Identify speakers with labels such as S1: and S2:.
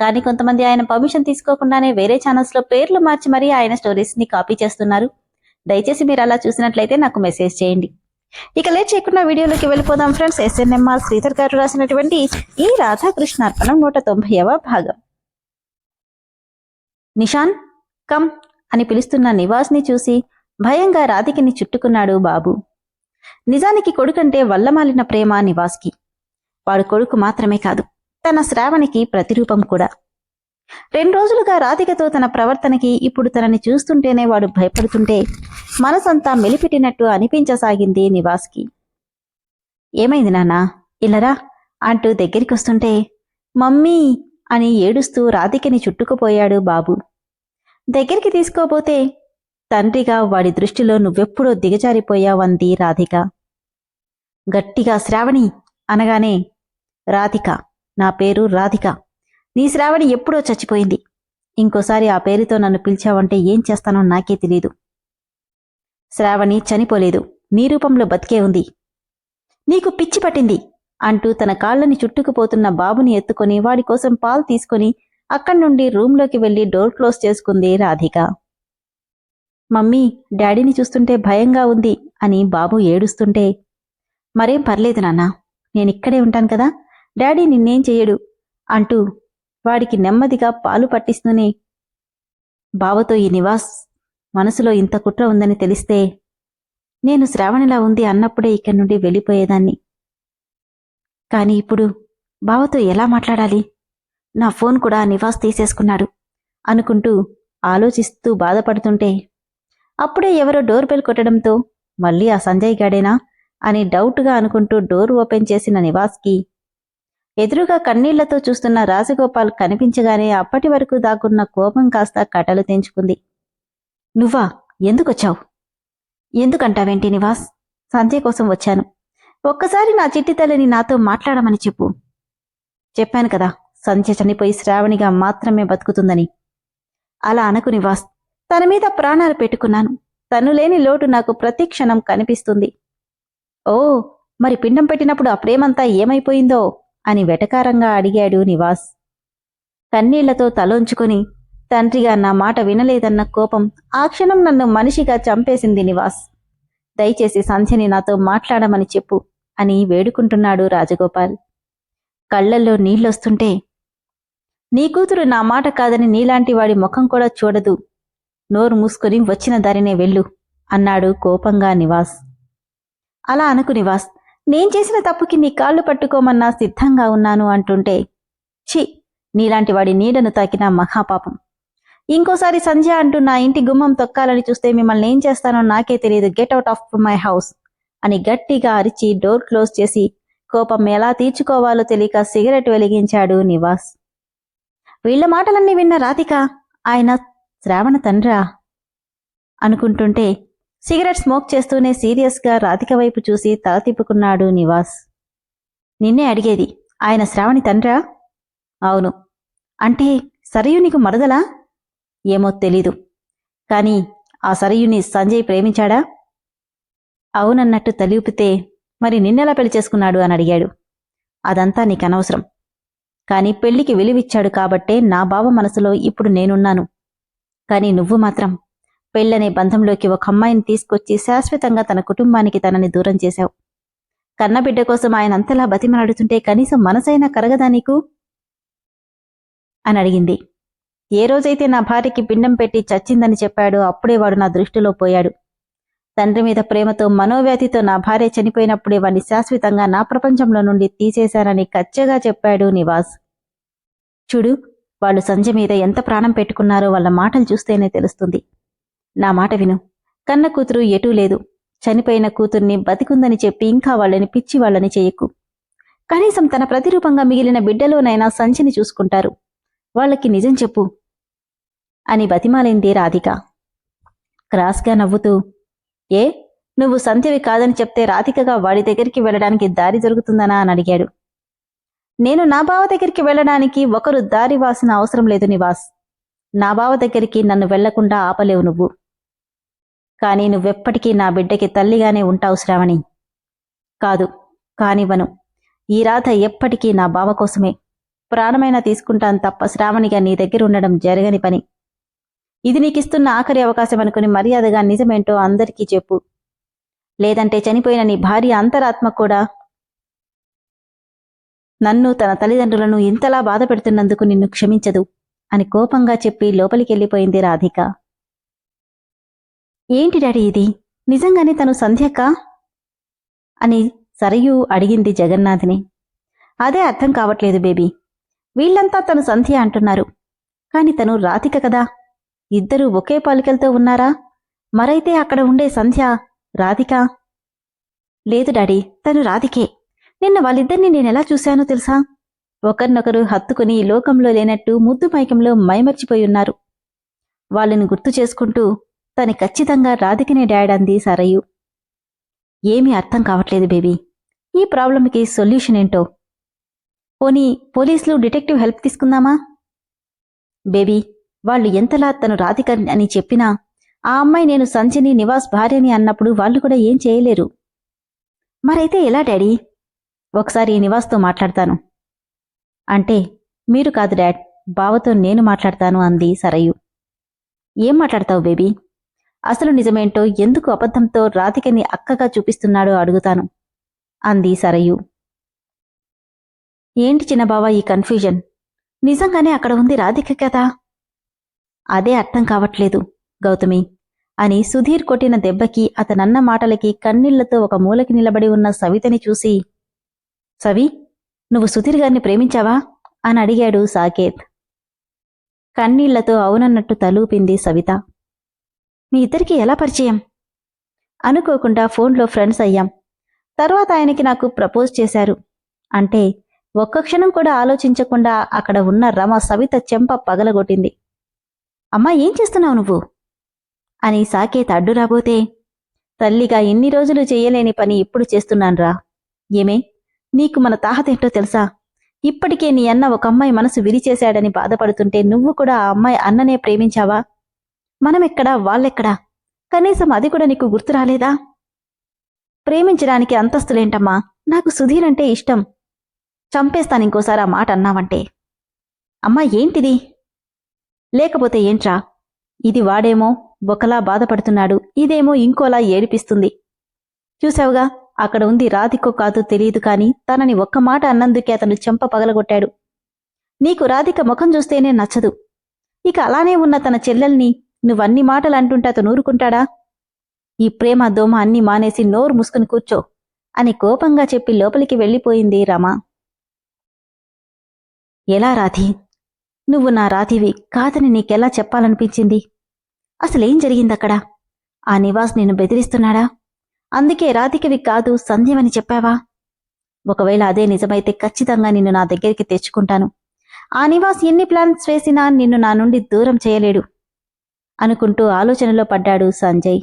S1: కానీ కొంతమంది ఆయన పర్మిషన్ తీసుకోకుండానే వేరే ఛానల్స్లో పేర్లు మార్చి మరీ ఆయన స్టోరీస్ని కాపీ చేస్తున్నారు. దయచేసి మీరు అలా చూసినట్లయితే నాకు మెసేజ్ చేయండి. ఇక లేట్ చేయకుండా వీడియోలోకి వెళ్ళిపోదాం ఫ్రెండ్స్. ఎస్ఎన్ఎంఆర్ శ్రీధర్ గారు రాసినటువంటి ఈ రాధాకృష్ణ అర్పణం నూట తొంభైవ భాగం. నిషాన్ కమ్ అని పిలుస్తున్న నివాస్ని చూసి భయంగా రాధికిని చుట్టుకున్నాడు బాబు. నిజానికి కొడుకంటే వల్లమాలిన ప్రేమ నివాస్కి. వాడు కొడుకు మాత్రమే కాదు. తన శ్రావణికి ప్రతిరూపం కూడా. రెండు రోజులుగా రాధికతో తన ప్రవర్తనకి ఇప్పుడు తనని చూస్తుంటేనే వాడు భయపడుతుంటే మనసంతా మెలిపెట్టినట్టు అనిపించసాగింది నివాస్కి. ఏమైంది నాన్నా? ఇల్లరా? అంటూ దగ్గరికొస్తుంటే మమ్మీ! అని ఏడుస్తూ రాధికని చుట్టుకుపోయాడు బాబు. దగ్గరికి తీసుకోబోతే తండ్రిగా వాడి దృష్టిలో నువ్వెప్పుడో దిగజారిపోయావంది రాధిక. గట్టిగా శ్రావణి అనగానే రాధిక! నా పేరు రాధిక. నీ శ్రావణి ఎప్పుడో చచ్చిపోయింది. ఇంకోసారి ఆ పేరుతో నన్ను పిలిచావంటే ఏం చేస్తానో నాకే తెలియదు శ్రావణి చనిపోలేదు. నీ రూపంలో బతికే ఉంది. నీకు పిచ్చి పట్టింది అంటూ తన కాళ్ళని చుట్టుకుపోతున్న బాబుని ఎత్తుకొని వాడి కోసం పాలు తీసుకొని అక్కడి నుండి రూంలోకి వెళ్ళి డోర్ క్లోజ్ చేసుకుంది రాధిక. మమ్మీ డాడీని చూస్తుంటే భయంగా ఉంది అని బాబు ఏడుస్తుంటే మరేం పర్లేదు నాన్నా నేనిక్కడే ఉంటాను కదా. డాడీ నిన్నేం చెయ్యడు అంటూ వాడికి నెమ్మదిగా పాలు పట్టిస్తూనే బావతో ఈ నివాస్ మనసులో ఇంత కుట్ర ఉందని తెలిస్తే నేను శ్రావణిలా ఉంది అన్నప్పుడే ఇక్కడి నుండి వెళ్ళిపోయేదాన్ని. కాని ఇప్పుడు బావతో ఎలా మాట్లాడాలి? నా ఫోన్ కూడా నివాస్ తీసేసుకున్నాడు అనుకుంటూ ఆలోచిస్తూ బాధపడుతుంటే అప్పుడే ఎవరో డోర్ బెల్ కొట్టడంతో మళ్ళీ ఆ సంజయ్ గాడేనా అని డౌట్గా అనుకుంటూ డోర్ ఓపెన్ చేసిన నివాస్కి ఎదురుగా కన్నీళ్ళతో చూస్తున్న రాజగోపాల్ కనిపించగానే అప్పటి వరకు దాక్కున్న కోపం కాస్త కటలు తెంచుకుంది. నువ్వా? ఎందుకొచ్చావు? ఎందుకంటావేంటి నివాస్? సంధ్య కోసం వచ్చాను. ఒక్కసారి నా చిట్టి తల్లిని నాతో మాట్లాడమని చెప్పు. చెప్పాను కదా సంధ్య చనిపోయి శ్రావణిగా మాత్రమే బతుకుతుందని. అలా అనకు నివాస్. తన మీద ప్రాణాలు పెట్టుకున్నాను. తను లేని లోటు నాకు ప్రతి క్షణం కనిపిస్తుంది. ఓ మరి పిండం పెట్టినప్పుడు ఆ ప్రేమంతా ఏమైపోయిందో? అని వెటకారంగా అడిగాడు నివాస్. కన్నీళ్ళతో తలొంచుకుని తండ్రిగా నా మాట వినలేదన్న కోపం ఆ క్షణం నన్ను మనిషిగా చంపేసింది నివాస్. దయచేసి సంధ్యని నాతో మాట్లాడమని చెప్పు అని వేడుకుంటున్నాడు రాజగోపాల్. కళ్ళల్లో నీళ్ళొస్తుంటే నీ కూతురు నా మాట కాదని నీలాంటి వాడి ముఖం కూడా చూడదు. నోరు మూసుకొని వచ్చిన దారినే వెళ్ళు అన్నాడు కోపంగా నివాస్. అలా అనుకు నివాస్. నేను చేసిన తప్పుకి నీ కాళ్ళు పట్టుకోమన్నా సిద్ధంగా ఉన్నాను అంటుంటే ఛీ నీలాంటి వాడి నీడను తాకిన మహాపాపం. ఇంకోసారి సంధ్య అంటూ నా ఇంటి గుమ్మం తొక్కాలని చూస్తే మిమ్మల్ని ఏం చేస్తానో నాకే తెలియదు get out of my house అని గట్టిగా అరిచి డోర్ క్లోజ్ చేసి కోపం ఎలా తీర్చుకోవాలో తెలియక సిగరెట్ వెలిగించాడు నివాస్. వీళ్ళ మాటలన్నీ విన్న రాధిక ఆయన శ్రావణ తండ్రా అనుకుంటుంటే సిగరెట్ స్మోక్ చేస్తూనే సీరియస్గా రాధిక వైపు చూసి తల తిప్పుకున్నాడు నివాస్. నిన్నే అడిగేది ఆయన శ్రావణి తండ్రా? అవును. అంటే సరయు నీకు మరదలా? ఏమో తెలీదు. కాని ఆ సరయుని సంజయ్ ప్రేమించాడా? అవునన్నట్టు తలిపితే మరి నిన్నెలా పెళ్ళి చేసుకున్నాడు అని అడిగాడు. అదంతా నీకనవసరం. కాని పెళ్ళికి విలువిచ్చాడు కాబట్టే నా బావ మనసులో ఇప్పుడు నేనున్నాను. కాని నువ్వు మాత్రం పెళ్ళనే బంధంలోకి ఒక అమ్మాయిని తీసుకొచ్చి శాశ్వతంగా తన కుటుంబానికి తనని దూరం చేశావు. కన్నబిడ్డ కోసం ఆయన అంతలా బతిమలాడుతుంటే కనీసం మనసైనా కరగదా నీకు? అని అడిగింది. ఏ రోజైతే నా భార్యకి పిండం పెట్టి చచ్చిందని చెప్పాడో అప్పుడే వాడు నా దృష్టిలో పోయాడు. తండ్రి మీద ప్రేమతో మనోవ్యాధితో నా భార్య చనిపోయినప్పుడే వాణ్ణి శాశ్వతంగా నా ప్రపంచంలో నుండి తీసేశానని కచ్చగా చెప్పాడు నివాస్. చూడు వాళ్ళు సంజయ్ మీద ఎంత ప్రాణం పెట్టుకున్నారో వాళ్ళ మాటలు చూస్తేనే తెలుస్తుంది. నా మాట విను. కన్న కూతురు ఎటూ లేదు. చనిపోయిన కూతుర్ని బతికుందని చెప్పి ఇంకా వాళ్ళని పిచ్చి వాళ్ళని చెయ్యకు కనీసం తన ప్రతిరూపంగా మిగిలిన బిడ్డలోనైనా సంచిని చూసుకుంటారు. వాళ్ళకి నిజం చెప్పు. అని బతిమాలింది రాధిక. క్రాస్గా నవ్వుతూ ఏ నువ్వు సంధ్యవి కాదని చెప్తే రాధికగా వాడి దగ్గరికి వెళ్ళడానికి దారి దొరుకుతుందనా? అని అడిగాడు. నేను నా బావ దగ్గరికి వెళ్ళడానికి ఒకరు దారి వాసిన అవసరం లేదు నివాస్. నా బావ దగ్గరికి నన్ను వెళ్ళకుండా ఆపలేవు నువ్వు. కానీ నువ్వెప్పటికీ నా బిడ్డకి తల్లిగానే ఉంటావు శ్రావణి. కాదు కానివ్వను. ఈ రాధ ఎప్పటికీ నా బావ కోసమే. ప్రాణమైనా తీసుకుంటాను తప్ప శ్రావణిగా నీ దగ్గర ఉండడం జరగని పని. ఇది నీకిస్తున్న ఆఖరి అవకాశం అనుకుని మర్యాదగా నిజమేంటో అందరికీ చెప్పు. లేదంటే చనిపోయిన నీ భార్య అంతరాత్మ కూడా. నన్ను తన తల్లిదండ్రులను ఇంతలా బాధ పెడుతున్నందుకు నిన్ను క్షమించదు అని కోపంగా చెప్పి లోపలికెళ్ళిపోయింది రాధిక. ఏంటి డాడీ ఇది? నిజంగానే తను సంధ్యక్క అని సరయు అడిగింది జగన్నాథ్ని. అదే అర్థం కావట్లేదు బేబీ. వీళ్ళంతా తను సంధ్య అంటున్నారు. కాని తను రాధిక కదా? ఇద్దరూ ఒకే పాలికలతో ఉన్నారా? మరైతే అక్కడ ఉండే సంధ్య రాధిక? లేదు డాడీ తను రాధికే. నిన్న వాళ్ళిద్దరిని నేనెలా చూశానో తెలుసా? ఒకరినొకరు హత్తుకుని లోకంలో లేనట్టు ముద్దు మైకంలో మైమర్చిపోయి ఉన్నారు. వాళ్ళని గుర్తు చేసుకుంటూ తను ఖచ్చితంగా రాధికనే డాడ్ అంది సరయు ఏమీ అర్థం కావట్లేదు బేబీ. ఈ ప్రాబ్లంకి సొల్యూషన్ ఏంటో? పోనీ పోలీసులు డిటెక్టివ్ హెల్ప్ తీసుకుందామా? బేబీ వాళ్ళు ఎంతలా తను రాధిక అని చెప్పినా ఆ అమ్మాయి నేను సంచిని నివాస్ భార్యని అన్నప్పుడు వాళ్ళు కూడా ఏం చేయలేరు. మరైతే ఎలా డాడీ? ఒకసారి నివాస్తో మాట్లాడతాను. అంటే మీరు కాదు డాడ్ బావతో నేను మాట్లాడతాను అంది సరయు ఏం మాట్లాడతావు బేబీ? అసలు నిజమేంటో ఎందుకు అబద్ధంతో రాధికని అక్కగా చూపిస్తున్నాడో అడుగుతాను అంది సరయు. ఏంటి చిన్నబావా ఈ కన్ఫ్యూజన్? నిజంగానే అక్కడ ఉంది రాధిక కదా అదే అర్థం కావట్లేదు గౌతమి అని సుధీర్ కొట్టిన దెబ్బకి అతనన్న మాటలకి కన్నీళ్ళతో ఒక మూలకి నిలబడి ఉన్న సవితని చూసి సవి నువ్వు సుధీర్ గారిని ప్రేమించావా? అని అడిగాడు సాకేత్. కన్నీళ్ళతో అవునన్నట్టు తలూపింది సవిత. మీ ఇద్దరికి ఎలా పరిచయం? అనుకోకుండా ఫోన్లో ఫ్రెండ్స్ అయ్యాం. తర్వాత ఆయనకి నాకు ప్రపోజ్ చేశారు. అంటే ఒక్క క్షణం కూడా ఆలోచించకుండా అక్కడ ఉన్న రమ సవిత చెంప పగలగొట్టింది. అమ్మా ఏం చేస్తున్నావు నువ్వు? అని సాకేత్ అడ్డు రాబోతే తల్లిగా ఇన్ని రోజులు చేయలేని పని ఇప్పుడు చేస్తున్నాన్రా. ఏమే నీకు మన తాహతేంటో తెలుసా? ఇప్పటికే నీ అన్న ఒక అమ్మాయి మనసు విరిచేశాడని బాధపడుతుంటే నువ్వు కూడా ఆ అమ్మాయి అన్ననే ప్రేమించావా? మనమెక్కడా? వాళ్ళెక్కడా? కనీసం అది కూడా నీకు గుర్తు రాలేదా? ప్రేమించడానికి అంతస్తులేంటమ్మా? నాకు సుధీర్ అంటే ఇష్టం. చంపేస్తాను ఇంకోసారి ఆ మాట అన్నావంటే. అమ్మా ఏంటిది? లేకపోతే ఏంట్రా? ఇది వాడేమో ఒకలా బాధపడుతున్నాడు ఇదేమో ఇంకోలా ఏడిపిస్తుంది. చూసావుగా అక్కడ ఉంది రాధికో కాదో తెలియదు కాని తనని ఒక్క మాట అన్నందుకే అతను చెంప పగలగొట్టాడు. నీకు రాధిక ముఖం చూస్తేనే నచ్చదు. ఇక అలానే ఉన్న తన చెల్లెల్ని నువ్వన్ని మాటలు అంటుంటే అతను ఊరుకుంటాడా? ఈ ప్రేమ దోమ అన్ని మానేసి నోరు ముసుకుని కూర్చో అని కోపంగా చెప్పి లోపలికి వెళ్ళిపోయింది రమ. ఎలా రాధి? నువ్వు నా రాధివి కాదని నీకెలా చెప్పాలనిపించింది? అసలేం జరిగిందక్కడ? ఆ నివాస్ నిన్ను బెదిరిస్తున్నాడా? అందుకే రాధికవి కాదు సంధ్యమని చెప్పావా? ఒకవేళ అదే నిజమైతే ఖచ్చితంగా నిన్ను నా దగ్గరికి తెచ్చుకుంటాను. ఆ నివాస్ ఎన్ని ప్లాన్స్ వేసినా నిన్ను నా నుండి దూరం చేయలేడు. అనుకుంటూ ఆలోచనలో పడ్డాడు సంజయ్.